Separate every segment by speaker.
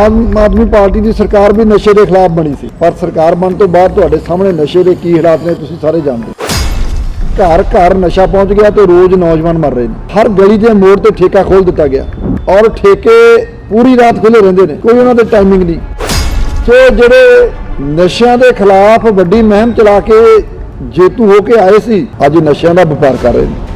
Speaker 1: Aam Aadmi party ਦੀ ਸਰਕਾਰ ਵੀ ਨਸ਼ੇ ਦੇ ਖਿਲਾਫ ਬਣੀ ਸੀ। ਪਰ ਸਰਕਾਰ ਬਣਨ ਤੋਂ ਬਾਅਦ ਤੁਹਾਡੇ ਸਾਹਮਣੇ ਨਸ਼ੇ ਦੇ ਕੀ ਹਾਲਾਤ ਨੇ ਤੁਸੀਂ ਸਾਰੇ ਜਾਣਦੇ ਹੋ। ਘਰ ਘਰ ਨਸ਼ਾ ਪਹੁੰਚ ਗਿਆ ਤੇ ਰੋਜ਼ ਨੌਜਵਾਨ ਮਰ ਰਹੇ ਨੇ। ਹਰ ਗਲੀ ਦੇ ਮੋੜ ਤੇ ਠੇਕਾ ਖੋਲ ਦਿੱਤਾ ਗਿਆ। ਔਰ ਠੇਕੇ ਪੂਰੀ ਰਾਤ ਖੁੱਲੇ ਰਹਿੰਦੇ ਨੇ। ਕੋਈ ਉਹਨਾਂ ਦੇ ਟਾਈਮਿੰਗ ਨਹੀਂ। ਸੋ ਜਿਹੜੇ ਨਸ਼ਿਆਂ ਦੇ ਖਿਲਾਫ ਵੱਡੀ ਮਹਿਮ ਚਲਾ ਕੇ ਜੇਤੂ ਹੋ ਕੇ ਆਏ ਸੀ, ਅੱਜ ਨਸ਼ਿਆਂ ਦਾ ਵਪਾਰ ਕਰ ਰਹੇ ਨੇ।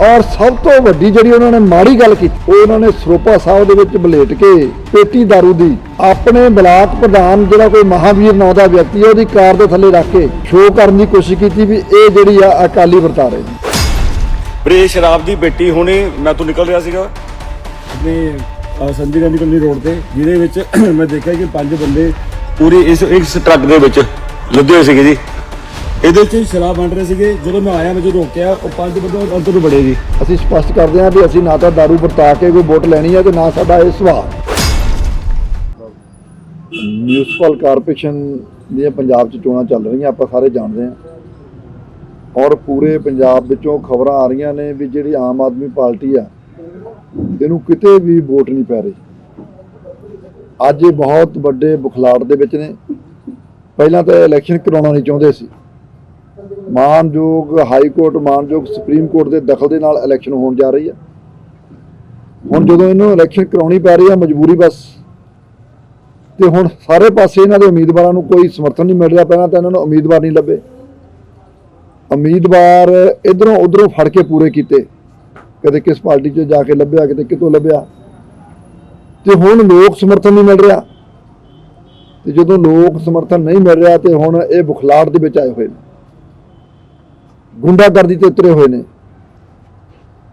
Speaker 1: ਔਰ ਸਭ ਤੋਂ ਵੱਡੀ ਜਿਹੜੀ ਉਹਨਾਂ ਨੇ ਮਾੜੀ ਗੱਲ ਕੀਤੀ ਉਹ ਉਹਨਾਂ ਨੇ ਸਰੋਪਾ ਸਾਹਿਬ ਦੇ ਵਿੱਚ ਬਲੇਟ ਕੇ ਪੇਟੀ दारू ਦੀ ਆਪਣੇ ਬਲਾਕ ਪ੍ਰਧਾਨ ਜਿਹੜਾ ਕੋਈ ਮਹਾਵੀਰ ਨਾਂ ਦਾ ਵਿਅਕਤੀ ਹੈ ਉਹਦੀ ਕਾਰ ਦੇ ਥੱਲੇ ਰੱਖ ਕੇ ਸ਼ੋਅ ਕਰਨ ਦੀ ਕੋਸ਼ਿਸ਼ ਕੀਤੀ ਵੀ ਇਹ ਜਿਹੜੀ ਆ ਅਕਾਲੀ ਵਰਤਾ ਰਹੇ ਨੇ
Speaker 2: ਬਰੇ ਸ਼ਰਾਬ ਦੀ ਬੇਟੀ ਹੁਣੇ ਮੈਂ ਤੋਂ ਨਿਕਲ ਰਿਹਾ ਸੀਗਾ।
Speaker 3: ਆਪਣੇ ਅਹ, ਸੰਜੇ ਗਾਂਧੀ ਕਲੋਨੀ ਰੋਡ ਤੇ ਜਿਹਦੇ ਵਿੱਚ ਮੈਂ ਦੇਖਿਆ ਕਿ ਪੰਜ ਬੰਦੇ
Speaker 2: ਪੂਰੀ ਇਸ ਇਸ ਟਰੱਕ ਦੇ ਵਿੱਚ ਲੱਦੇ ਹੋਏ ਸੀਗੇ ਜੀ।
Speaker 3: ਇਹਦੇ ਵਿੱਚ ਸ਼ਰਾਬ ਵੰਡ ਰਹੇ ਸੀਗੇ। ਜਦੋਂ ਮੈਂ ਆਇਆ ਮੈਨੂੰ ਰੋਕਿਆ, ਉਹ ਪੰਜ ਬੰਦੇ ਅੰਦਰ ਨੂੰ ਬੜੇ ਜੀ।
Speaker 1: ਅਸੀਂ ਸਪਸ਼ਟ ਕਰਦੇ ਹਾਂ ਵੀ ਅਸੀਂ ਨਾ ਤਾਂ दारू ਵਰਤਾ ਕੇ ਕੋਈ ਵੋਟ ਲੈਣੀ ਹੈ ਤੇ ਨਾ ਸਾਡਾ ਇਹ ਸੁਭਾਅ। ਮਿਊਨਿਸਪਲ ਕਾਰਪੋਰੇਸ਼ਨ ਦੀਆਂ ਪੰਜਾਬ 'ਚ ਚੋਣਾਂ ਚੱਲ ਰਹੀਆਂ, ਆਪਾਂ ਸਾਰੇ ਜਾਣਦੇ ਹਾਂ। ਔਰ ਪੂਰੇ ਪੰਜਾਬ ਵਿੱਚੋਂ ਖਬਰਾਂ ਆ ਰਹੀਆਂ ਨੇ ਵੀ ਜਿਹੜੀ ਆਮ ਆਦਮੀ ਪਾਰਟੀ ਆ, ਇਹਨੂੰ ਕਿਤੇ ਵੀ ਵੋਟ ਨਹੀਂ ਪੈ ਰਹੀ। ਅੱਜ ਇਹ ਬਹੁਤ ਵੱਡੇ ਬੁਖਲਾਟ ਦੇ ਵਿੱਚ ਨੇ। ਪਹਿਲਾਂ ਤਾਂ ਇਲੈਕਸ਼ਨ ਕਰਾਉਣਾ ਨਹੀਂ ਚਾਹੁੰਦੇ ਸੀ। ਮਾਨਯੋਗ ਹਾਈ ਕੋਰਟ, ਮਾਨਯੋਗ ਸੁਪਰੀਮ ਕੋਰਟ ਦੇ ਦਖਲ ਦੇ ਨਾਲ ਇਲੈਕਸ਼ਨ ਹੋਣ ਜਾ ਰਹੀ ਹੈ। ਹੁਣ ਜਦੋਂ ਇਹਨੂੰ ਇਲੈਕਸ਼ਨ ਕਰਾਉਣੀ ਪੈ ਰਹੀ ਹੈ, ਮਜਬੂਰੀ ਬਸ। ਤੇ ਹੁਣ ਸਾਰੇ ਪਾਸੇ ਇਹਨਾਂ ਦੇ ਉਮੀਦਵਾਰਾਂ ਨੂੰ ਕੋਈ ਸਮਰਥਨ ਨਹੀਂ ਮਿਲ ਰਿਹਾ ਪਹਿਲਾਂ ਤਾਂ ਇਹਨਾਂ ਨੂੰ ਉਮੀਦਵਾਰ ਨਹੀਂ ਲੱਭੇ। ਉਮੀਦਵਾਰ ਇਧਰੋਂ ਉਧਰੋਂ ਫੜ ਕੇ ਪੂਰੇ ਕੀਤੇ। ਕਦੇ ਕਿਸ ਪਾਰਟੀ 'ਚ ਜਾ ਕੇ ਲੱਭਿਆ ਕਿਤੇ ਕਿਤੋਂ ਲੱਭਿਆ। ਤੇ ਹੁਣ ਲੋਕ ਸਮਰਥਨ ਨਹੀਂ ਮਿਲ ਰਿਹਾ। ਤੇ ਜਦੋਂ ਲੋਕ ਸਮਰਥਨ ਨਹੀਂ ਮਿਲ ਰਿਹਾ ਤੇ ਹੁਣ ਇਹ ਬੁਖਲਾੜ ਦੇ ਵਿੱਚ ਆਏ ਹੋਏ ਨੇ। ਗੁੰਡਾਗਰਦੀ ਤੇ ਉਤਰੇ ਹੋਏ ਨੇ।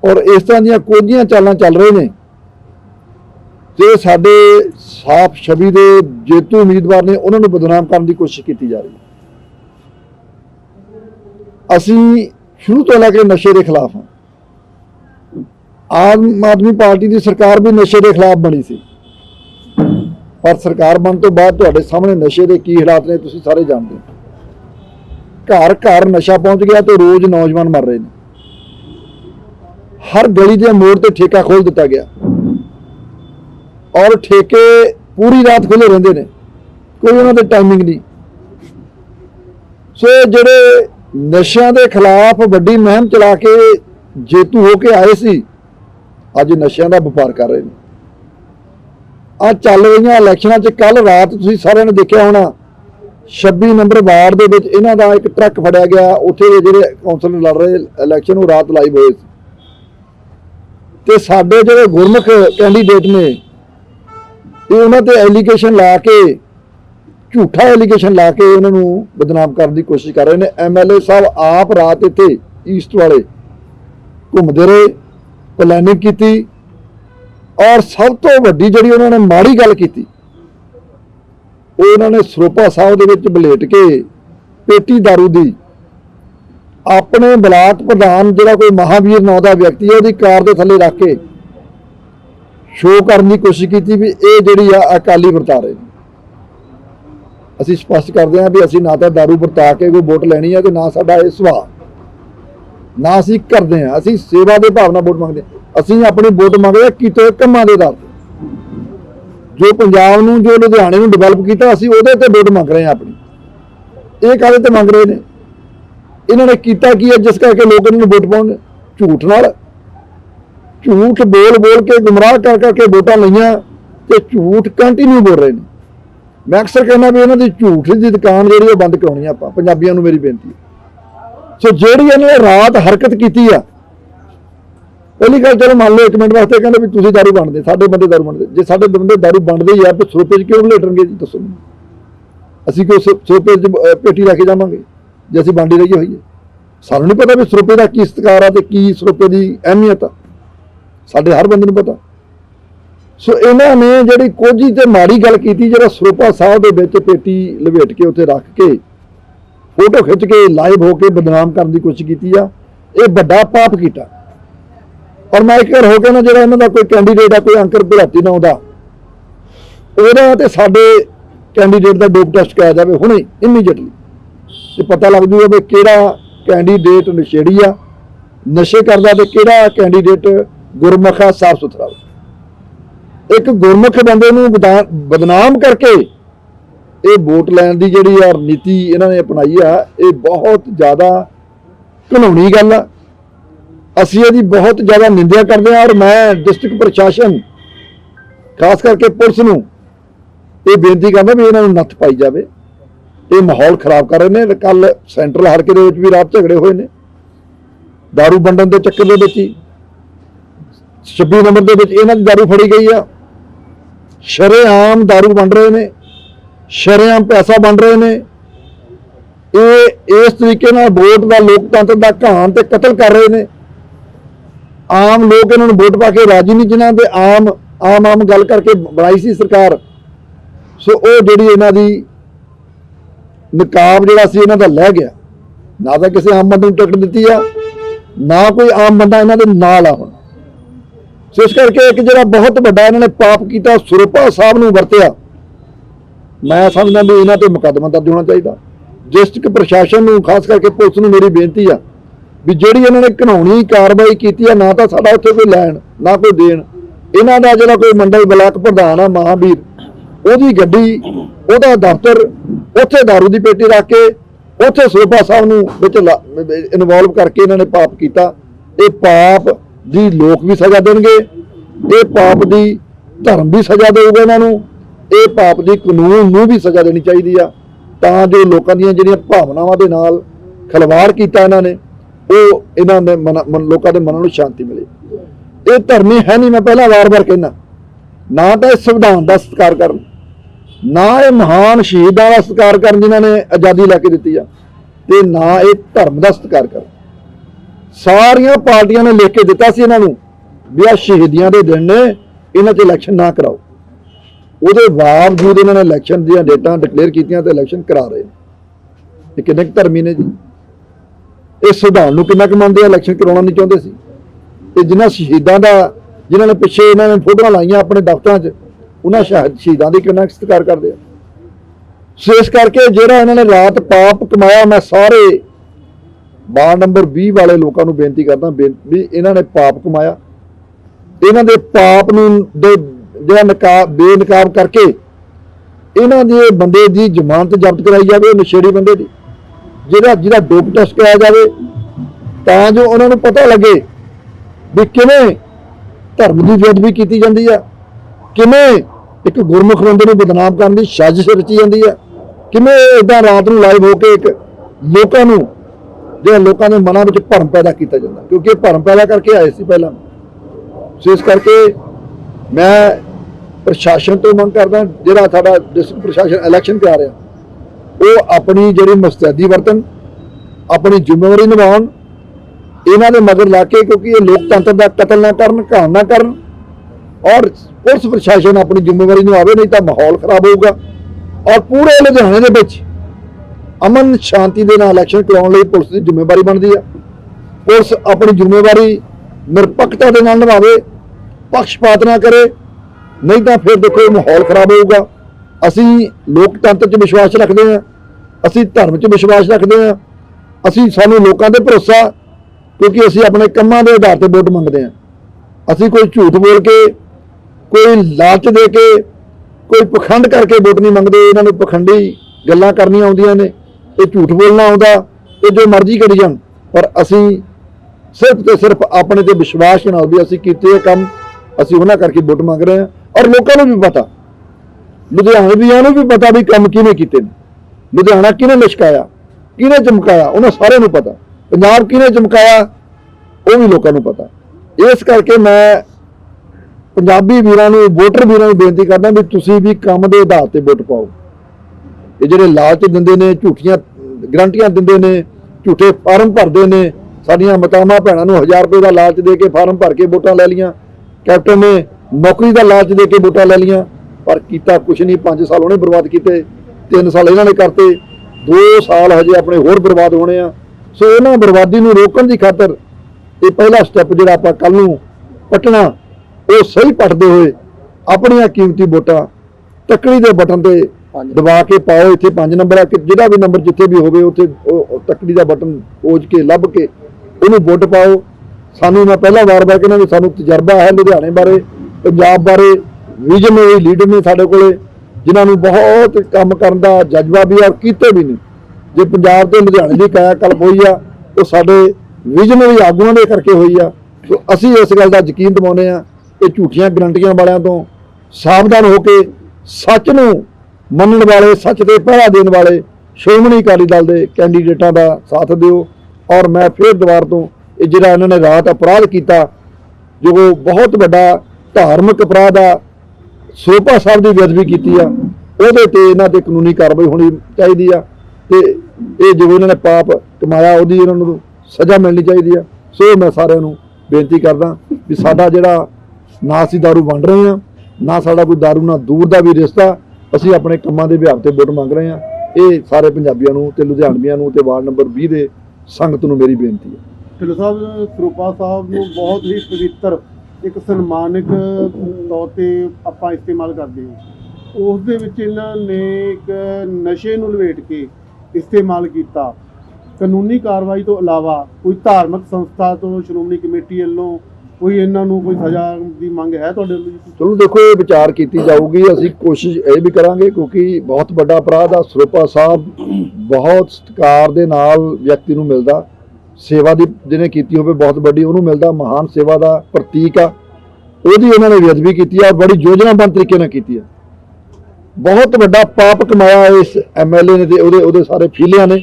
Speaker 1: ਔਰ ਇਸ ਤਰ੍ਹਾਂ ਦੀਆਂ ਕੋਝੀਆਂ ਚਾਲਾਂ ਚੱਲ ਰਹੇ ਨੇ। ਤੇ ਸਾਡੇ ਸਾਫ਼ ਛਵੀ ਦੇ ਜੇਤੂ ਉਮੀਦਵਾਰ ਨੇ ਉਹਨਾਂ ਨੂੰ ਬਦਨਾਮ ਕਰਨ ਦੀ ਕੋਸ਼ਿਸ਼ ਕੀਤੀ ਜਾ ਰਹੀ ਹੈ। ਅਸੀਂ ਸ਼ੁਰੂ ਤੋਂ ਲੈ ਕੇ ਨਸ਼ੇ ਦੇ ਖਿਲਾਫ ਹਾਂ। ਆਮ ਆਦਮੀ ਪਾਰਟੀ ਦੀ ਸਰਕਾਰ ਵੀ ਨਸ਼ੇ ਦੇ ਖਿਲਾਫ ਬਣੀ ਸੀ। ਪਰ ਸਰਕਾਰ ਬਣਨ ਤੋਂ ਬਾਅਦ ਤੁਹਾਡੇ ਸਾਹਮਣੇ ਨਸ਼ੇ ਦੇ ਕੀ ਹਾਲਾਤ ਨੇ, ਤੁਸੀਂ ਸਾਰੇ ਜਾਣਦੇ ਹੋ। ਘਰ ਘਰ ਨਸ਼ਾ ਪਹੁੰਚ ਗਿਆ ਤੇ ਰੋਜ਼ ਨੌਜਵਾਨ ਮਰ ਰਹੇ ਨੇ। ਹਰ ਗਲੀ ਦੇ ਮੋੜ ਤੇ ਠੇਕਾ ਖੋਲ ਦਿੱਤਾ ਗਿਆ। ਔਰ ਠੇਕੇ ਪੂਰੀ ਰਾਤ ਖੁੱਲੇ ਰਹਿੰਦੇ ਨੇ। ਕੋਈ ਉਹਨਾਂ ਦੇ ਟਾਈਮਿੰਗ ਨਹੀਂ। ਸੋ ਜਿਹੜੇ ਨਸ਼ਿਆਂ ਦੇ ਖਿਲਾਫ ਵੱਡੀ ਮੁਹਿੰਮ ਚਲਾ ਕੇ ਜੇਤੂ ਹੋ ਕੇ ਆਏ ਸੀ, ਅੱਜ ਨਸ਼ਿਆਂ ਦਾ ਵਪਾਰ ਕਰ ਰਹੇ ਨੇ। ਆ ਚੱਲ ਰਹੀਆਂ ਇਲੈਕਸ਼ਨਾਂ 'ਚ ਕੱਲ ਰਾਤ ਤੁਸੀਂ ਸਾਰਿਆਂ ਨੇ ਦੇਖਿਆ ਹੋਣਾ 26 ਨੰਬਰ ਵਾਰਡ ਦੇ ਵਿੱਚ ਇਹਨਾਂ ਦਾ ਇੱਕ ਟਰੱਕ ਫੜਿਆ ਗਿਆ। ਉੱਥੇ ਦੇ ਜਿਹੜੇ ਕੌਂਸਲਰ ਲੜ ਰਹੇ ਇਲੈਕਸ਼ਨ ਉਹ ਰਾਤ ਲਾਈਵ ਹੋਏ ਸੀ। ਤੇ ਸਾਡੇ ਜਿਹੜੇ ਗੁਰਮੁਖ ਕੈਂਡੀਡੇਟ ਨੇ, ਇਹ ਉਹਨਾਂ ਤੇ ਐਲੀਗੇਸ਼ਨ ਲਾ ਕੇ, ਝੂਠਾ ਐਲੀਗੇਸ਼ਨ ਲਾ ਕੇ ਉਹਨਾਂ ਨੂੰ ਬਦਨਾਮ ਕਰਨ ਦੀ ਕੋਸ਼ਿਸ਼ ਕਰ ਰਹੇ ਨੇ। ਐਮਐਲਏ ਸਾਹਿਬ ਆਪ ਰਾਤ ਇੱਥੇ ਈਸਟ ਵਾਲੇ ਘੁੰਮਦੇ ਰਹੇ ਪਲੈਨਿੰਗ ਕੀਤੀ। ਔਰ ਸਭ ਤੋਂ ਵੱਡੀ ਜਿਹੜੀ ਉਹਨਾਂ ਨੇ ਮਾੜੀ ਗੱਲ ਕੀਤੀ ਉਹ ਉਹਨਾਂ ਨੇ ਸਰੋਪਾ ਸਾਹਿਬ ਦੇ ਵਿੱਚ ਬਲੇਟ ਕੇ ਪੇਟੀ दारू ਦੀ ਆਪਣੇ ਬਲਾਕ ਪ੍ਰਧਾਨ ਜਿਹੜਾ ਕੋਈ ਮਹਾਵੀਰ ਨਾਂ ਦਾ ਵਿਅਕਤੀ ਹੈ ਉਹਦੀ ਕਾਰ ਦੇ ਥੱਲੇ ਰੱਖ ਕੇ ਸ਼ੋਅ ਕਰਨ ਦੀ ਕੋਸ਼ਿਸ਼ ਕੀਤੀ ਵੀ ਇਹ ਜਿਹੜੀ ਆ ਅਕਾਲੀ ਵਰਤਾ ਰਹੇ ਨੇ ਅਸੀਂ ਸਪਸ਼ਟ ਕਰਦੇ ਹਾਂ ਵੀ ਅਸੀਂ ਨਾ ਤਾਂ दारू ਵਰਤਾ ਕੇ ਕੋਈ ਵੋਟ ਲੈਣੀ ਹੈ ਤੇ ਨਾ ਸਾਡਾ ਇਹ ਸੁਭਾਅ ਨਾ ਅਸੀਂ ਕਰਦੇ ਹਾਂ ਅਸੀਂ ਸੇਵਾ ਦੇ ਭਾਵਨਾ ਵੋਟ ਮੰਗਦੇ ਹਾਂ ਅਸੀਂ ਆਪਣੀ ਵੋਟ ਮੰਗਦੇ ਹਾਂ ਕੀਤੇ ਹੋਏ ਕੰਮਾਂ ਦੇ ਆਧਾਰ ਤੇ ਜੋ ਪੰਜਾਬ ਨੂੰ, ਜੋ ਲੁਧਿਆਣੇ ਨੂੰ ਡਿਵੈਲਪ ਕੀਤਾ, ਅਸੀਂ ਉਹਦੇ ਤੇ ਵੋਟ ਮੰਗ ਰਹੇ ਹਾਂ ਆਪਣੀ। ਇਹ ਕਾਹਦੇ ਤੇ ਮੰਗ ਰਹੇ ਨੇ? ਇਹਨਾਂ ਨੇ ਕੀਤਾ ਕੀ ਹੈ? ਜਿਸ ਕਰਕੇ ਲੋਕ ਇਹਨਾਂ ਨੂੰ ਵੋਟ ਪਾਉਣਗੇ। ਝੂਠ ਨਾਲ। ਝੂਠ ਬੋਲ ਬੋਲ ਕੇ, ਗੁੰਮਰਾਹ ਕਰ ਕਰਕੇ ਵੋਟਾਂ ਲਈਆਂ ਤੇ ਝੂਠ ਕੰਟੀਨਿਊ ਬੋਲ ਰਹੇ ਨੇ। ਮੈਂ ਅਕਸਰ ਕਹਿੰਦਾ ਵੀ ਇਹਨਾਂ ਦੀ ਝੂਠ ਦੀ ਦੁਕਾਨ ਜਿਹੜੀ ਉਹ ਬੰਦ ਕਰਾਉਣੀ ਆ ਆਪਾਂ। ਪੰਜਾਬੀਆਂ ਨੂੰ ਮੇਰੀ ਬੇਨਤੀ ਹੈ। ਸੋ ਜਿਹੜੀ ਇਹਨਾਂ ਨੇ ਰਾਤ ਹਰਕਤ ਕੀਤੀ ਆ ਪਹਿਲੀ ਗੱਲ ਚਲੋ ਮੰਨ ਲਓ ਇੱਕ ਮਿੰਟ ਵਾਸਤੇ ਕਹਿੰਦੇ ਵੀ ਤੁਸੀਂ ਦਾਰੂ ਬਣਦੇ ਸਾਡੇ ਬੰਦੇ ਦਾਰੂ ਬਣਦੇ ਜੇ ਸਾਡੇ ਬੰਦੇ ਦਾਰੂ ਬਣਦੇ ਹੀ ਆ ਤੇ ਸਰੋਪੇ 'ਚ ਕਿਉਂ ਲੇਟਣਗੇ ਜੀ, ਦੱਸੋ ਅਸੀਂ ਕਿਉਂ ਸ- ਸਰੋਪੇ 'ਚ ਪੇਟੀ ਲੈ ਕੇ ਜਾਵਾਂਗੇ, ਜੇ ਅਸੀਂ ਬਾਂਡੀ ਰਹੀ ਹੋਈਏ। ਸਾਨੂੰ ਨਹੀਂ ਪਤਾ ਵੀ ਸਰੋਪੇ ਦਾ ਕੀ ਸਤਿਕਾਰ ਆ ਤੇ ਕੀ ਸਰੋਪੇ ਦੀ ਅਹਿਮੀਅਤ ਆ। ਸਾਡੇ ਹਰ ਬੰਦੇ ਨੂੰ ਪਤਾ। ਸੋ ਇਹਨਾਂ ਨੇ ਜਿਹੜੀ ਕੋਝੀ ਤੇ ਮਾੜੀ ਗੱਲ ਕੀਤੀ, ਜਿਹੜਾ ਸਰੋਪਾ ਸਾਹਿਬ ਦੇ ਵਿੱਚ ਪੇਟੀ ਲਵੇਟ ਕੇ ਉੱਥੇ ਰੱਖ ਕੇ, ਫੋਟੋ ਖਿੱਚ ਕੇ, ਲਾਈਵ ਹੋ ਕੇ ਬਦਨਾਮ ਕਰਨ ਦੀ ਕੋਸ਼ਿਸ਼ ਕੀਤੀ ਆ, ਇਹ ਵੱਡਾ ਪਾਪ ਕੀਤਾ। ਔਰ ਮੈਂ ਇੱਕ ਵਾਰ ਹੋ ਕੇ ਨਾ ਜਿਹੜਾ ਇਹਨਾਂ ਦਾ ਕੋਈ ਕੈਂਡੀਡੇਟ ਆ, ਕੋਈ ਅੰਕਰ ਭੁਲਾਤੀ ਨਾ ਉਹਦਾ ਉਹਦਾ ਤੇ ਸਾਡੇ ਕੈਂਡੀਡੇਟ ਦਾ ਡੋਪ ਟੈਸਟ ਕਰਾਇਆ ਜਾਵੇ ਹੁਣੇ ਇਮੀਡੀਏਟਲੀ ਤੇ ਪਤਾ ਲੱਗ ਜੂਗਾ ਵੀ ਕਿਹੜਾ ਕੈਂਡੀਡੇਟ ਨਸ਼ੇੜੀ ਆ, ਨਸ਼ੇ ਕਰਦਾ ਤੇ ਕਿਹੜਾ ਕੈਂਡੀਡੇਟ ਗੁਰਮਖਾ ਸਾਫ਼ ਸੁਥਰਾ। ਇੱਕ ਗੁਰਮੁਖ ਬੰਦੇ ਨੂੰ ਬਦਾ- ਬਦਨਾਮ ਕਰਕੇ ਇਹ ਵੋਟ ਲੈਣ ਦੀ ਜਿਹੜੀ ਆ ਨੀਤੀ ਇਹਨਾਂ ਨੇ ਅਪਣਾਈ ਆ, ਇਹ ਬਹੁਤ ਜ਼ਿਆਦਾ ਘਿਨਾਉਣੀ ਗੱਲ ਆ। ਅਸੀਂ ਇਹਦੀ ਬਹੁਤ ਜ਼ਿਆਦਾ ਨਿੰਦਿਆ ਕਰਦੇ ਹਾਂ ਔਰ ਮੈਂ ਡਿਸਟ੍ਰਿਕਟ ਪ੍ਰਸ਼ਾਸਨ ਖਾਸ ਕਰਕੇ ਪੁਲਿਸ ਨੂੰ ਇਹ ਬੇਨਤੀ ਕਰਦਾ ਵੀ ਇਹਨਾਂ ਨੂੰ ਨੱਥ ਪਾਈ ਜਾਵੇ ਇਹ ਮਾਹੌਲ ਖਰਾਬ ਕਰ ਰਹੇ ਨੇ ਕੱਲ ਸੈਂਟਰਲ ਹਲਕੇ ਦੇ ਵਿੱਚ ਵੀ ਰਾਤ ਝਗੜੇ ਹੋਏ ਨੇ दारू ਵੰਡਣ ਦੇ ਚੱਕਰ ਦੇ ਵਿੱਚ ਹੀ 26 ਨੰਬਰ ਦੇ ਵਿੱਚ ਇਹਨਾਂ ਦੀ दारू ਫੜੀ ਗਈ ਆ ਸ਼ਰੇਆਮ दारू ਵੰਡ ਰਹੇ ਨੇ ਸ਼ਰੇਆਮ ਪੈਸਾ ਵੰਡ ਰਹੇ ਨੇ ਇਹ ਇਸ ਤਰੀਕੇ ਨਾਲ ਵੋਟ ਦਾ ਲੋਕਤੰਤਰ ਦਾ ਘਾਣ ਤੇ ਕਤਲ ਕਰ ਰਹੇ ਨੇ ਆਮ ਲੋਕ ਇਹਨਾਂ ਨੂੰ ਵੋਟ ਪਾ ਕੇ ਰਾਜੀ ਨਹੀਂ, ਜਿਨ੍ਹਾਂ ਦੇ ਆਮ ਆਮ ਆਮ ਗੱਲ ਕਰਕੇ ਬਣਾਈ ਸੀ ਸਰਕਾਰ। ਸੋ ਉਹ ਜਿਹੜੀ ਇਹਨਾਂ ਦੀ ਨਕਾਬ ਜਿਹੜਾ ਸੀ, ਇਹਨਾਂ ਦਾ ਲੈ ਗਿਆ। ਨਾ ਤਾਂ ਕਿਸੇ ਆਮ ਬੰਦੇ ਨੂੰ ਟਿਕਟ ਦਿੱਤੀ ਆ, ਨਾ ਕੋਈ ਆਮ ਬੰਦਾ ਇਹਨਾਂ ਦੇ ਨਾਲ ਆ ਹੁਣ। ਸੋ ਇਸ ਕਰਕੇ ਇੱਕ ਜਿਹੜਾ ਬਹੁਤ ਵੱਡਾ ਇਹਨਾਂ ਨੇ ਪਾਪ ਕੀਤਾ ਸੁਰਪਾ ਸਾਹਿਬ ਨੂੰ ਵਰਤਿਆ, ਮੈਂ ਸਮਝਦਾ ਵੀ ਇਹਨਾਂ ਤੇ ਮੁਕੱਦਮਾ ਦਰਜ ਹੋਣਾ ਚਾਹੀਦਾ। ਜਿਸ ਪ੍ਰਸ਼ਾਸਨ ਨੂੰ, ਖਾਸ ਕਰਕੇ ਪੁਲਿਸ ਨੂੰ ਮੇਰੀ ਬੇਨਤੀ ਆ ਵੀ ਜਿਹੜੀ ਇਹਨਾਂ ਨੇ ਘਿਨਾਉਣੀ ਕਾਰਵਾਈ ਕੀਤੀ ਆ, ਨਾ ਤਾਂ ਸਾਡਾ ਉੱਥੇ ਕੋਈ ਲੈਣ, ਨਾ ਕੋਈ ਦੇਣ। ਇਹਨਾਂ ਦਾ ਜਿਹੜਾ ਕੋਈ ਮੰਡਲ ਬਲਾਕ ਪ੍ਰਧਾਨ ਆ ਮਹਾਵੀਰ ਉਹਦੀ ਗੱਡੀ, ਉਹਦਾ ਦਫ਼ਤਰ, ਉੱਥੇ ਦਾਰੂ ਦੀ ਪੇਟੀ ਰੱਖ ਕੇ, ਉੱਥੇ ਸੋਫਾ ਸਾਹਿਬ ਨੂੰ ਵਿੱਚ ਇਨਵੋਲਵ ਕਰਕੇ ਇਹਨਾਂ ਨੇ ਪਾਪ ਕੀਤਾ। ਇਹ ਪਾਪ ਦੀ ਲੋਕ ਵੀ ਸਜ਼ਾ ਦੇਣਗੇ, ਇਹ ਪਾਪ ਦੀ ਧਰਮ ਵੀ ਸਜ਼ਾ ਦੇਊਗਾ ਇਹਨਾਂ ਨੂੰ, ਇਹ ਪਾਪ ਦੀ ਕਾਨੂੰਨ ਨੂੰ ਵੀ ਸਜ਼ਾ ਦੇਣੀ ਚਾਹੀਦੀ ਆ। ਤਾਂ ਜੋ ਲੋਕਾਂ ਦੀਆਂ ਜਿਹੜੀਆਂ ਭਾਵਨਾਵਾਂ ਦੇ ਨਾਲ ਖਲਵਾੜ ਕੀਤਾ ਇਹਨਾਂ ਨੇ ਉਹ ਇਹਨਾਂ ਦੇ ਮਨ- ਲੋਕਾਂ ਦੇ ਮਨਾਂ ਨੂੰ ਸ਼ਾਂਤੀ ਮਿਲੇ। ਇਹ ਧਰਮੀ ਹੈ ਨਹੀਂ, ਮੈਂ ਪਹਿਲਾਂ ਵਾਰ-ਵਾਰ ਕਹਿੰਦਾ। ਨਾ ਤਾਂ ਇਹ ਸੰਵਿਧਾਨ ਦਾ ਸਤਿਕਾਰ ਕਰਨ, ਨਾ ਇਹ ਮਹਾਨ ਸ਼ਹੀਦਾਂ ਦਾ ਸਤਿਕਾਰ ਕਰਨ ਜਿਨ੍ਹਾਂ ਨੇ ਆਜ਼ਾਦੀ ਲੈ ਕੇ ਦਿੱਤੀ ਆ, ਤੇ ਨਾ ਇਹ ਧਰਮ ਦਾ ਸਤਿਕਾਰ ਕਰਨ। ਸਾਰੀਆਂ ਪਾਰਟੀਆਂ ਨੇ ਲਿਖ ਕੇ ਦਿੱਤਾ ਸੀ ਇਹਨਾਂ ਨੂੰ ਵੀ ਆ ਸ਼ਹੀਦੀਆਂ ਦੇ ਦਿਨ ਨੇ, ਇਹਨਾਂ 'ਚ ਇਲੈਕਸ਼ਨ ਨਾ ਕਰਾਓ। ਉਹਦੇ ਬਾਵਜੂਦ ਇਹਨਾਂ ਨੇ ਇਲੈਕਸ਼ਨ ਦੀਆਂ ਡੇਟਾਂ ਡਿਕਲੇਅਰ ਕੀਤੀਆਂ ਤੇ ਇਲੈਕਸ਼ਨ ਕਰਾ ਰਹੇ ਨੇ। ਇਹ ਕਿੰਨੇ ਕੁ ਧਰਮੀ ਨੇ ਜੀ? ਇਹ ਸੰਵਿਧਾਨ ਨੂੰ ਕਿੰਨਾ ਕੁ ਮੰਨਦੇ ਆ? ਇਲੈਕਸ਼ਨ ਕਰਾਉਣਾ ਨਹੀਂ ਚਾਹੁੰਦੇ ਸੀ। ਤੇ ਜਿਨ੍ਹਾਂ ਸ਼ਹੀਦਾਂ ਦਾ, ਜਿਨ੍ਹਾਂ ਨੇ ਪਿੱਛੇ ਇਹਨਾਂ ਨੇ ਫੋਟੋਆਂ ਲਾਈਆਂ ਆਪਣੇ ਦਫ਼ਤਰਾਂ 'ਚ, ਉਹਨਾਂ ਸ਼ਹੀਦ- ਸ਼ਹੀਦਾਂ ਦੀ ਕਿੰਨਾ ਕੁ ਸਤਿਕਾਰ ਕਰਦੇ ਆ। ਸੋ ਇਸ ਕਰਕੇ ਜਿਹੜਾ ਇਹਨਾਂ ਨੇ ਰਾਤ ਪਾਪ ਕਮਾਇਆ, ਮੈਂ ਸਾਰੇ ਵਾਰਡ ਨੰਬਰ 20 ਵਾਲੇ ਲੋਕਾਂ ਨੂੰ ਬੇਨਤੀ ਕਰਦਾ, ਬੇਨ- ਵੀ ਇਹਨਾਂ ਨੇ ਪਾਪ ਕਮਾਇਆ। ਇਹਨਾਂ ਦੇ ਪਾਪ ਨੂੰ ਦੇ, ਜਿਹੜਾ ਨਕਾਬ ਬੇਨਕਾਬ ਕਰਕੇ ਇਹਨਾਂ ਦੇ ਬੰਦੇ ਦੀ ਜ਼ਮਾਨਤ ਜ਼ਬਤ ਕਰਾਈ ਜਾਵੇ ਉਹ ਨਸ਼ੇੜੀ ਬੰਦੇ ਦੀ। ਜਿਹੜਾ ਜਿਹਦਾ ਡੋਪ ਟੈਸਟ ਕਰਾਇਆ ਜਾਵੇ, ਤਾਂ ਜੋ ਉਹਨਾਂ ਨੂੰ ਪਤਾ ਲੱਗੇ ਵੀ ਕਿਵੇਂ ਧਰਮ ਦੀ ਬੇਅਦਬੀ ਕੀਤੀ ਜਾਂਦੀ ਆ, ਕਿਵੇਂ ਇੱਕ ਗੁਰਮੁਖ ਬੰਦੇ ਨੂੰ ਬਦਨਾਮ ਕਰਨ ਦੀ ਸਾਜ਼ਿਸ਼ ਰਚੀ ਜਾਂਦੀ ਆ, ਕਿਵੇਂ ਇਦਾਂ ਰਾਤ ਨੂੰ ਲਾਈਵ ਹੋ ਕੇ ਇੱਕ ਲੋਕਾਂ ਨੂੰ, ਜਿਹੜਾ ਲੋਕਾਂ ਦੇ ਮਨਾਂ ਵਿੱਚ ਭਰਮ ਪੈਦਾ ਕੀਤਾ ਜਾਂਦਾ, ਕਿਉਂਕਿ ਇਹ ਭਰਮ ਪੈਦਾ ਕਰਕੇ ਆਏ ਸੀ ਪਹਿਲਾਂ। ਸੋ ਇਸ ਕਰਕੇ ਮੈਂ ਪ੍ਰਸ਼ਾਸਨ ਤੋਂ ਮੰਗ ਕਰਦਾ, ਜਿਹੜਾ ਸਾਡਾ ਡਿਸਟ੍ਰਿਕਟ ਪ੍ਰਸ਼ਾਸਨ ਇਲੈਕਸ਼ਨ ਕਰਾ ਰਿਹਾ। ਉਹ ਆਪਣੀ ਜਿਹੜੀ ਮੁਸਤੈਦੀ ਵਰਤਨ ਆਪਣੀ ਜ਼ਿੰਮੇਵਾਰੀ ਨਿਭਾਉਣ, ਇਹਨਾਂ ਦੇ ਮਗਰ ਲਾ ਕੇ ਕਿਉਂਕਿ ਇਹ ਲੋਕਤੰਤਰ ਦਾ ਕਤਲ ਨਾ ਕਰਨ, ਘਾਣ ਨਾ ਕਰਨ ਔਰ ਪੁਲਿਸ ਪ੍ਰਸ਼ਾਸਨ ਆਪਣੀ ਜ਼ਿੰਮੇਵਾਰੀ ਨਿਭਾਵੇ, ਨਹੀਂ ਤਾਂ ਮਾਹੌਲ ਖਰਾਬ ਹੋਊਗਾ ਔਰ ਪੂਰੇ ਲੁਧਿਆਣੇ ਦੇ ਵਿੱਚ ਅਮਨ ਸ਼ਾਂਤੀ ਦੇ ਨਾਲ ਇਲੈਕਸ਼ਨ ਕਰਾਉਣ ਲਈ ਪੁਲਿਸ ਦੀ ਜ਼ਿੰਮੇਵਾਰੀ ਬਣਦੀ ਆ। ਪੁਲਿਸ ਆਪਣੀ ਜ਼ਿੰਮੇਵਾਰੀ ਨਿਰਪੱਖਤਾ ਦੇ ਨਾਲ ਨਿਭਾਵੇ, ਪੱਖਪਾਤ ਨਾ ਕਰੇ, ਨਹੀਂ ਤਾਂ ਫਿਰ ਦੇਖੋ ਮਾਹੌਲ ਖਰਾਬ ਹੋਊਗਾ। ਅਸੀਂ ਲੋਕਤੰਤਰ 'ਚ ਵਿਸ਼ਵਾਸ ਰੱਖਦੇ ਹਾਂ, ਅਸੀਂ ਧਰਮ 'ਚ ਵਿਸ਼ਵਾਸ ਰੱਖਦੇ ਹਾਂ, ਅਸੀਂ ਸਾਨੂੰ ਲੋਕਾਂ ਤੇ ਭਰੋਸਾ, ਕਿਉਂਕਿ ਅਸੀਂ ਆਪਣੇ ਕੰਮਾਂ ਦੇ ਆਧਾਰ ਤੇ ਵੋਟ ਮੰਗਦੇ ਹਾਂ। ਅਸੀਂ ਕੋਈ ਝੂਠ ਬੋਲ ਕੇ, ਕੋਈ ਲਾਲਚ ਦੇ ਕੇ, ਕੋਈ ਪਖੰਡ ਕਰਕੇ ਵੋਟ ਨਹੀਂ ਮੰਗਦੇ, ਇਹਨਾਂ ਨੂੰ ਪਖੰਡੀ ਗੱਲਾਂ ਕਰਨੀਆਂ ਆਉਂਦੀਆਂ ਨੇ, ਇਹ ਝੂਠ ਬੋਲਣਾ ਆਉਂਦਾ, ਇਹ ਜੋ ਮਰਜ਼ੀ ਕਰੀ ਜਾਣ, ਪਰ ਅਸੀਂ ਸਿਰਫ ਤੇ ਸਿਰਫ ਆਪਣੇ ਤੇ ਵਿਸ਼ਵਾਸ ਨਾਲ ਵੀ ਅਸੀਂ ਕੀਤੇ ਇਹ ਕੰਮ, ਅਸੀਂ ਉਹਨਾਂ ਕਰਕੇ ਵੋਟ ਮੰਗ ਰਹੇ ਹਾਂ, ਔਰ ਲੋਕਾਂ ਨੂੰ ਵੀ ਪਤਾ। ਲੁਧਿਆਣੇ ਦੀਆਂ ਨੂੰ ਵੀ ਪਤਾ ਵੀ ਕੰਮ ਕਿਹਨੇ ਕੀਤੇ ਨੇ। ਲੁਧਿਆਣਾ ਕਿਹਨੇ ਲਿਸ਼ਕਾਇਆ, ਕਿਹਨੇ ਚਮਕਾਇਆ, ਉਹਨਾਂ ਸਾਰਿਆਂ ਨੂੰ ਪਤਾ। ਪੰਜਾਬ ਕਿਹਨੇ ਚਮਕਾਇਆ, ਉਹ ਵੀ ਲੋਕਾਂ ਨੂੰ ਪਤਾ। ਇਸ ਕਰਕੇ ਮੈਂ ਪੰਜਾਬੀ ਵੀਰਾਂ ਨੂੰ, ਵੋਟਰ ਵੀਰਾਂ ਨੂੰ ਬੇਨਤੀ ਕਰਦਾ ਵੀ ਤੁਸੀਂ ਵੀ ਕੰਮ ਦੇ ਆਧਾਰ ਤੇ ਵੋਟ ਪਾਓ। ਇਹ ਜਿਹੜੇ ਲਾਲਚ ਦਿੰਦੇ ਨੇ, ਝੂਠੀਆਂ ਗਰੰਟੀਆਂ ਦਿੰਦੇ ਨੇ, ਝੂਠੇ ਫਾਰਮ ਭਰਦੇ ਨੇ, ਸਾਡੀਆਂ ਮਾਤਾਵਾਂ ਭੈਣਾਂ ਨੂੰ 1000 ਰੁਪਏ ਦਾ ਲਾਲਚ ਦੇ ਕੇ ਫਾਰਮ ਭਰ ਕੇ ਵੋਟਾਂ ਲੈ ਲੀਆਂ ਕੈਪਟਨ ਨੇ ਨੌਕਰੀ ਦਾ ਲਾਲਚ ਦੇ ਕੇ ਵੋਟਾਂ ਲੈ ਲੀਆਂ ਪਰ ਕੀਤਾ ਕੁਛ ਨਹੀਂ 5 ਸਾਲ ਉਹਨੇ ਬਰਬਾਦ ਕੀਤੇ 3 ਸਾਲ ਇਹਨਾਂ ਨੇ ਕਰਤੇ 2 ਸਾਲ ਹਜੇ ਆਪਣੇ ਹੋਰ ਬਰਬਾਦ ਹੋਣੇ ਆ। ਸੋ ਇਹਨਾਂ ਬਰਬਾਦੀ ਨੂੰ ਰੋਕਣ ਦੀ ਖਾਤਰ ਇਹ ਪਹਿਲਾ ਸਟੈਪ ਜਿਹੜਾ ਆਪਾਂ ਕੱਲ ਨੂੰ ਪਟਣਾ ਉਹ ਸਹੀ ਪਟਦੇ ਹੋਏ ਆਪਣੀਆਂ ਕੀਮਤੀ ਵੋਟਾਂ ਤੱਕੜੀ ਦੇ ਬਟਨ ਤੇ ਦਬਾ ਕੇ ਪਾਓ। ਇੱਥੇ 5 ਨੰਬਰ ਆ ਕਿ ਜਿਹੜਾ ਵੀ ਨੰਬਰ ਜਿੱਥੇ ਵੀ ਹੋਵੇ ਉੱਥੇ ਉਹ ਤੱਕੜੀ ਦਾ ਬਟਨ ਖੋਜ ਕੇ ਲੱਭ ਕੇ ਉਹਨੂੰ ਵੋਟ ਪਾਓ। ਸਾਨੂੰ ਮੈਂ ਪਹਿਲਾਂ ਵਾਰ-ਵਾਰ ਕਹਿੰਦਾ ਵੀ ਸਾਨੂੰ ਤਜਰਬਾ ਹੈ ਲੁਧਿਆਣੇ ਬਾਰੇ ਪੰਜਾਬ ਬਾਰੇ ਵਿਜ਼ਨਰੀ ਲੀਡਰ ਨੇ ਸਾਡੇ ਕੋਲੇ, ਜਿਨ੍ਹਾਂ ਨੂੰ ਬਹੁਤ ਕੰਮ ਕਰਨ ਦਾ ਜਜ਼ਬਾ ਵੀ ਔਰ ਕੀਤੇ ਵੀ ਨੇ। ਜੇ ਪੰਜਾਬ ਤੇ ਲੁਧਿਆਣੇ ਦੀ ਕਾਇਆ ਕਲਪ ਹੋਈ ਆ, ਉਹ ਸਾਡੇ ਵਿਜ਼ਨਰੀ ਆਗੂਆਂ ਦੇ ਕਰਕੇ ਹੋਈ ਆ। ਸੋ ਅਸੀਂ ਇਸ ਗੱਲ ਦਾ ਯਕੀਨ ਦਿਵਾਉਂਦੇ ਆ ਕਿ ਝੂਠੀਆਂ ਗਰੰਟੀਆਂ ਵਾਲਿਆਂ ਤੋਂ ਸਾਵਧਾਨ ਹੋ ਕੇ ਸੱਚ ਨੂੰ ਮੰਨਣ ਵਾਲੇ, ਸੱਚ ਦੇ ਪਹਿਰਾ ਦੇਣ ਵਾਲੇ ਸ਼੍ਰੋਮਣੀ ਅਕਾਲੀ ਦਲ ਦੇ ਕੈਂਡੀਡੇਟਾਂ ਦਾ ਸਾਥ ਦਿਓ। ਔਰ ਮੈਂ ਫਿਰ ਦੁਬਾਰ ਤੋਂ ਇਹ ਜਿਹੜਾ ਇਹਨਾਂ ਨੇ ਰਾਤ ਅਪਰਾਧ ਕੀਤਾ, ਜੋ ਬਹੁਤ ਵੱਡਾ ਧਾਰਮਿਕ ਅਪਰਾਧ ਆ ਸੋਪਾ ਸਾਹਿਬ ਦੀ ਬੇਅਦਬੀ ਕੀਤੀ ਆ। ਉਹਦੇ ਤੇ ਇਹਨਾਂ ਤੇ ਕਾਨੂੰਨੀ ਕਾਰਵਾਈ ਹੋਣੀ ਚਾਹੀਦੀ ਆ ਤੇ ਇਹ ਜੋ ਇਹਨਾਂ ਨੇ ਪਾਪ ਕਮਾਇਆ ਉਹਦੀ ਇਹਨਾਂ ਨੂੰ ਸਜ਼ਾ ਮਿਲਣੀ ਚਾਹੀਦੀ ਆ। ਸੋ ਮੈਂ ਸਾਰਿਆਂ ਨੂੰ ਬੇਨਤੀ ਕਰਦਾ ਵੀ ਸਾਡਾ ਜਿਹੜਾ ਨਾ ਅਸੀਂ ਦਾਰੂ ਵੰਡ ਰਹੇ ਆ, ਨਾ ਸਾਡਾ ਕੋਈ ਦਾਰੂ ਨਾਲ ਦੂਰ ਦਾ ਵੀ ਰਿਸ਼ਤਾ, ਅਸੀਂ ਆਪਣੇ ਕੰਮਾਂ ਦੇ ਵਿਭਾਗ ਤੇ ਵੋਟ ਮੰਗ ਰਹੇ ਆ। ਇਹ ਸਾਰੇ ਪੰਜਾਬੀਆਂ ਨੂੰ ਤੇ ਲੁਧਿਆਣਵੀਆਂ ਨੂੰ ਤੇ ਵਾਰਡ ਨੰਬਰ 20 ਦੇ ਸੰਗਤ ਨੂੰ ਮੇਰੀ ਬੇਨਤੀ ਹੈ
Speaker 4: ਢਿੱਲੋਂ ਸਾਹਿਬ, ਸਰੂਪਾ ਸਾਹਿਬ ਨੂੰ ਬਹੁਤ ਹੀ ਪਵਿੱਤਰ ਇੱਕ ਸਨਮਾਨਿਕ ਤੌਰ ਤੇ ਆਪਾਂ ਇਸਤੇਮਾਲ ਕਰਦੇ ਹਾਂ। ਉਸ ਦੇ ਵਿੱਚ ਇਹਨਾਂ ਨੇ ਇੱਕ ਨਸ਼ੇ ਨੂੰ ਲਵੇਟ ਕੇ ਇਸਤੇਮਾਲ ਕੀਤਾ। ਕਾਨੂੰਨੀ ਕਾਰਵਾਈ ਤੋਂ ਇਲਾਵਾ ਕੋਈ ਧਾਰਮਿਕ ਸੰਸਥਾ ਤੋਂ ਸ਼੍ਰੋਮਣੀ ਕਮੇਟੀ ਵੱਲੋਂ ਕੋਈ ਇਹਨਾਂ ਨੂੰ ਕੋਈ ਸਜ਼ਾ ਦੀ ਮੰਗ ਹੈ ਤੁਹਾਡੇ ਵੱਲੋਂ
Speaker 1: ਚਲੋ ਦੇਖੋ, ਇਹ ਵਿਚਾਰ ਕੀਤੀ ਜਾਊਗੀ। ਅਸੀਂ ਕੋਸ਼ਿਸ਼ ਇਹ ਵੀ ਕਰਾਂਗੇ ਕਿਉਂਕਿ ਬਹੁਤ ਵੱਡਾ ਅਪਰਾਧ ਆ। ਸਰੋਪਾ ਸਾਹਿਬ ਬਹੁਤ ਸਤਿਕਾਰ ਦੇ ਨਾਲ ਵਿਅਕਤੀ ਨੂੰ ਮਿਲਦਾ। ਸੇਵਾ ਦੀ ਜਿਹਨੇ ਕੀਤੀ ਹੋਵੇ ਬਹੁਤ ਵੱਡੀ, ਉਹਨੂੰ ਮਿਲਦਾ ਮਹਾਨ ਸੇਵਾ ਦਾ ਪ੍ਰਤੀਕ ਆ। ਉਹਦੀ ਉਹਨਾਂ ਨੇ ਬੇਅਦਬੀ ਕੀਤੀ ਆ ਔਰ ਬੜੀ ਯੋਜਨਾਬੰਦ ਤਰੀਕੇ ਨਾਲ ਕੀਤੀ ਆ। ਬਹੁਤ ਵੱਡਾ ਪਾਪ ਕਮਾਇਆ ਇਸ ਐਮਐਲਏ ਨੇ ਤੇ ਉਹਦੇ ਉਹਦੇ ਸਾਰੇ ਫੀਲਿਆਂ ਨੇ।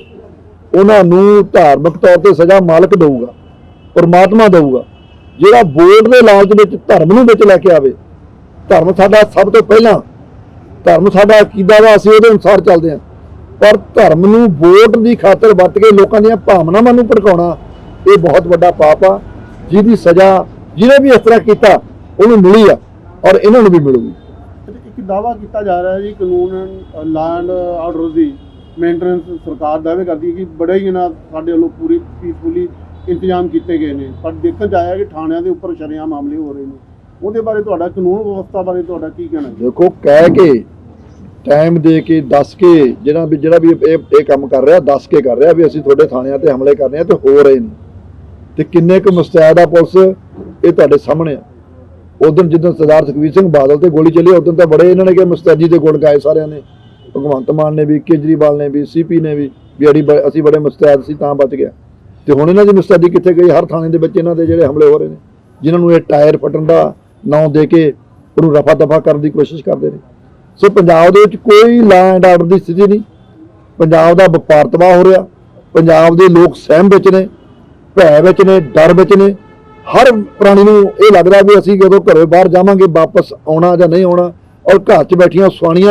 Speaker 1: ਉਹਨਾਂ ਨੂੰ ਧਾਰਮਿਕ ਤੌਰ ਤੇ ਸਜ਼ਾ ਮਾਲਕ ਦੇਊਗਾ, ਪਰਮਾਤਮਾ ਦਊਗਾ। ਜਿਹੜਾ ਵੋਟ ਦੇ ਲਾਲਚ ਵਿੱਚ ਧਰਮ ਨੂੰ ਵਿੱਚ ਲੈ ਕੇ ਆਵੇ, ਧਰਮ ਸਾਡਾ ਸਭ ਤੋਂ ਪਹਿਲਾਂ, ਧਰਮ ਸਾਡਾ ਅਕੀਦਾ ਵਾ, ਅਸੀਂ ਉਹਦੇ ਅਨੁਸਾਰ ਚੱਲਦੇ ਹਾਂ। ਪਰ ਧਰਮ ਨੂੰ ਵੋਟ ਦੀ ਖਾਤਰ ਵਰਤ ਕੇ ਲੋਕਾਂ ਦੀਆਂ ਭਾਵਨਾਵਾਂ ਨੂੰ ਭੜਕਾਉਣਾ ਇਹ ਬਹੁਤ ਵੱਡਾ ਪਾਪ ਆ। ਜਿਹਦੀ ਸਜ਼ਾ ਜਿਹਨੇ ਵੀ ਇਸ ਤਰ੍ਹਾਂ ਕੀਤਾ ਉਹਨੂੰ ਮਿਲੀ ਆ ਔਰ ਇਹਨਾਂ ਨੂੰ ਵੀ ਮਿਲੂਗੀ।
Speaker 4: ਇੱਕ ਦਾਵਾ ਕੀਤਾ ਜਾ ਰਿਹਾ ਜੀ ਕਾਨੂੰਨ ਲੈਂਡ ਆਰਡਰ ਦੀ। ਮੇਨਟੇਨੈਂਸ ਸਰਕਾਰ ਦਾਅਵੇ ਕਰਦੀ ਹੈ ਕਿ ਬੜੇ ਹੀ ਇਹਨਾਂ ਸਾਡੇ ਵੱਲੋਂ ਪੂਰੀ ਪੀਸਫੁਲੀ ਇੰਤਜ਼ਾਮ ਕੀਤੇ ਗਏ ਨੇ। ਪਰ ਦੇਖਣ ਚ ਆਇਆ ਕਿ ਥਾਣਿਆਂ ਦੇ ਉੱਪਰ ਸ਼ਰੇਆਮ ਮਾਮਲੇ ਹੋ ਰਹੇ ਨੇ। ਉਹਦੇ ਬਾਰੇ ਤੁਹਾਡਾ ਕਾਨੂੰਨ ਵਿਵਸਥਾ ਬਾਰੇ ਤੁਹਾਡਾ ਕੀ ਕਹਿਣਾ
Speaker 1: ਦੇਖੋ ਕਹਿ ਕੇ ਟਾਈਮ ਦੇ ਕੇ ਦੱਸ ਕੇ ਜਿਹੜਾ ਵੀ ਜਿਹੜਾ ਵੀ ਇਹ ਇਹ ਕੰਮ ਕਰ ਰਿਹਾ, ਦੱਸ ਕੇ ਕਰ ਰਿਹਾ ਵੀ ਅਸੀਂ ਤੁਹਾਡੇ ਥਾਣਿਆਂ ਤੇ ਹਮਲੇ ਕਰਨੇ ਆ ਤੇ ਹੋ ਰਹੇ ਨੇ। ਤੇ ਕਿੰਨੇ ਕੁ ਮੁਸਤੈਦ ਆ ਪੁਲਿਸ, ਇਹ ਤੁਹਾਡੇ ਸਾਹਮਣੇ ਆ। ਉਦੋਂ ਜਦੋਂ ਸਰਦਾਰ ਸੁਖਬੀਰ ਸਿੰਘ ਬਾਦਲ ਤੇ ਗੋਲੀ ਚੱਲੀ ਉਦੋਂ ਤਾਂ ਬੜੇ ਇਹਨਾਂ ਨੇ ਕਿ ਮੁਸਤੈਦੀ ਦੇ ਗੁਣ ਗਾਏ ਸਾਰਿਆਂ ਨੇ। ਭਗਵੰਤ ਮਾਨ ਨੇ ਵੀ, ਕੇਜਰੀਵਾਲ ਨੇ ਵੀ ਸੀਪੀ ਨੇ ਵੀ ਵੀ ਅੜੀ ਬ- ਅਸੀਂ ਬੜੇ ਮੁਸਤੈਦ ਸੀ ਤਾਂ ਬਚ ਗਿਆ। ਤੇ ਹੁਣ ਇਹਨਾਂ ਦੀ ਮੁਸਤੈਦੀ ਕਿੱਥੇ ਗਈ? ਹਰ ਥਾਣੇ ਦੇ ਵਿੱਚ ਇਹਨਾਂ ਦੇ ਜਿਹੜੇ ਹਮਲੇ ਹੋ ਰਹੇ ਨੇ, ਜਿਨ੍ਹਾਂ ਨੂੰ ਇਹ ਟਾਇਰ ਫਟਣ ਦਾ ਨਾਂ ਦੇ ਕੇ ਉਹਨੂੰ ਰਫਾ ਦਫਾ ਕਰਨ ਦੀ ਕੋਸ਼ਿਸ਼ ਕਰਦੇ ਨੇ। ਸੋ ਪੰਜਾਬ ਦੇ ਵਿੱਚ ਕੋਈ ਲਾ ਐਂਡ ਆਰਡਰ ਦੀ ਸਥਿਤੀ ਨਹੀਂ। ਪੰਜਾਬ ਦਾ ਵਪਾਰ ਤਬਾਹ ਹੋ ਰਿਹਾ। ਪੰਜਾਬ ਦੇ ਲੋਕ ਸਹਿਮ ਵਿੱਚ ਨੇ, ਭੈ ਵਿੱਚ ਨੇ, ਡਰ ਵਿੱਚ ਨੇ। ਹਰ ਪ੍ਰਾਣੀ ਨੂੰ ਇਹ ਲੱਗਦਾ ਵੀ ਅਸੀਂ ਜਦੋਂ ਘਰੋਂ ਬਾਹਰ ਜਾਵਾਂਗੇ, ਵਾਪਸ ਆਉਣਾ ਜਾਂ ਨਹੀਂ ਆਉਣਾ ਔਰ ਘਰ 'ਚ ਬੈਠੀਆਂ ਸੁਆਣੀਆਂ